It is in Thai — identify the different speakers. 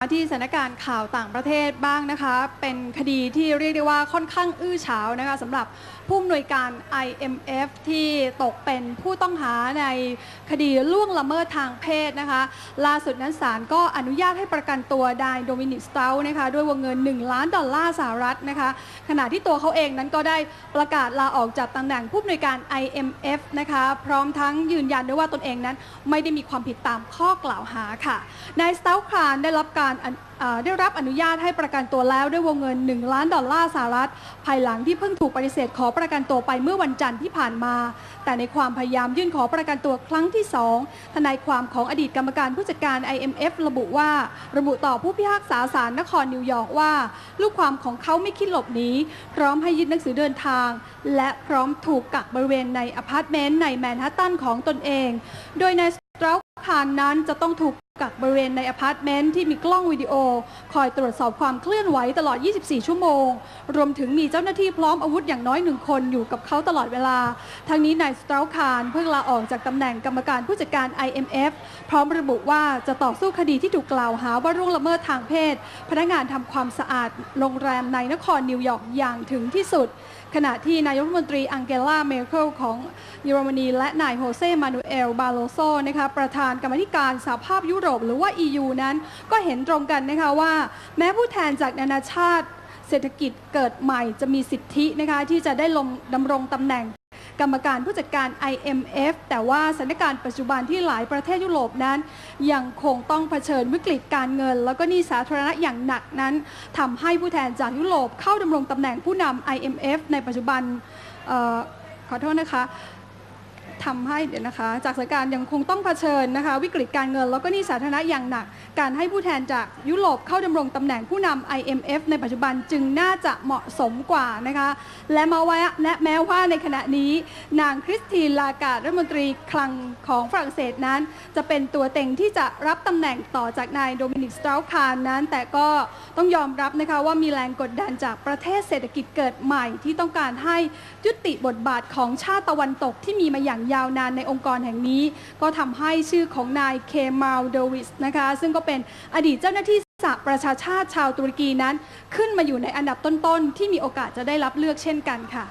Speaker 1: ที่สถานการณ์ข่าวต่างประเทศบ้างนะคะ เป็นคดีที่เรียกได้ว่าค่อนข้างอื้อฉาวนะคะสำหรับผู้อำนวยการ IMF ที่ตกเป็นผู้ต้องหาในคดีล่วงละเมิดทางเพศนะคะ ล่าสุดนั้นศาลก็อนุญาตให้ประกันตัวนายโดมินิกสเตานะคะด้วยวงเงิน 1 ล้านดอลลาร์สหรัฐนะคะ ขณะที่ตัวเขาเองนั้นก็ได้ประกาศลาออกจากตำแหน่งผู้อำนวยการ IMF นะคะ พร้อมทั้งยืนยันด้วยว่าตนเองนั้นไม่ได้มีความผิดตามข้อกล่าวหาค่ะนายสเตาคารได้รับการอนุอ่าได้รับอนุญาตให้ประกันตัวแล้วด้วยวงเงิน 1 ล้านดอลลาร์สหรัฐ ภายหลังที่เพิ่งถูกปฏิเสธขอประกันตัวไปเมื่อวันจันทร์ที่ผ่านมา แต่ในความพยายามยื่นขอประกันตัวครั้งที่ 2 ทนายความของอดีตกรรมการผู้จัดการ IMF ระบุว่า ระบุต่อผู้พิพากษาศาลนครนิวยอร์กว่า ลูกความของเขาไม่คิดหลบหนีพร้อมให้ยึดหนังสือเดินทาง และพร้อมถูกกักบริเวณในอพาร์ตเมนต์ในแมนฮัตตันของตนเอง โดยนายสตราคารนั้นจะต้องถูก กักบริเวณในอพาร์ตเมนต์ที่มีกล้องวิดีโอ คอยตรวจสอบความเคลื่อนไหวตลอด 24 ชั่วโมง รวมถึงมีเจ้าหน้าที่พร้อมอาวุธอย่างน้อยหนึ่งคนอยู่กับเขาตลอดเวลา ทั้งนี้นายสตราคารเพิ่งลาออกจากตำแหน่งกรรมการผู้จัดการ IMF พร้อมระบุว่าจะต่อสู้คดีที่ถูกกล่าวหาว่าร่วงละเมิดทางเพศ พนักงานทำความสะอาดโรงแรมในนครนิวยอร์กอย่างถึงที่สุดขณะที่นายกรัฐมนตรีอังเกลาเมเคิลของเยอรมนี และนายโฮเซมานูเอลบาโลโซนะคะประธานกรรมธิการสหภาพยุโรปหรือว่า EU นั้นก็เห็นตรงกันนะคะว่า แม้ผู้แทนจากนานาชาติ เศรษฐกิจเกิดใหม่จะมีสิทธินะคะที่จะได้ลงดำรงตำแหน่ง กรรมการผู้จัดการ IMF แต่ว่าสถานการณ์ปัจจุบันที่หลายประเทศยุโรปนั้น ยังคงต้องเผชิญวิกฤตการเงิน แล้วก็หนี้สาธารณะอย่างหนักนั้นทำให้ผู้แทนจากยุโรปเข้าดำรงตำแหน่งผู้นำ IMF ในปัจจุบันออขอโทษนะคะ ทำให้เดี๋ยวนะคะ จากสถานการณ์ยังคงต้องเผชิญนะคะ วิกฤตการเงิน แล้วก็หนี้สาธารณะอย่างหนัก การให้ผู้แทนจากยุโรปเข้าดำรงตำแหน่งผู้นำ IMF ในปัจจุบันจึงน่าจะเหมาะสมกว่านะคะ และมาว่าและแม้ว่าในขณะนี้ นางคริสตินลาการดรัฐมนตรีคลังของฝรั่งเศสนั้น จะเป็นตัวเต็งที่จะรับตำแหน่งต่อจากนายโดมินิกสตราคารนั้น แต่ก็ต้องยอมรับนะคะว่ามีแรงกดดันจากประเทศเศรษฐกิจเกิดใหม่ที่ต้องการให้ยุติบทบาทของชาติตะวันตกที่มีมาอย่างยาวนานในองค์กรแห่งนี้ ก็ทำให้ชื่อของนายเคมาลโดวิสนะคะ ซึ่งก็เป็นอดีตเจ้าหน้าที่สหประชาชาติชาวตุรกีนั้น ขึ้นมาอยู่ในอันดับต้นๆ ที่มีโอกาสจะได้รับเลือกเช่นกันค่ะ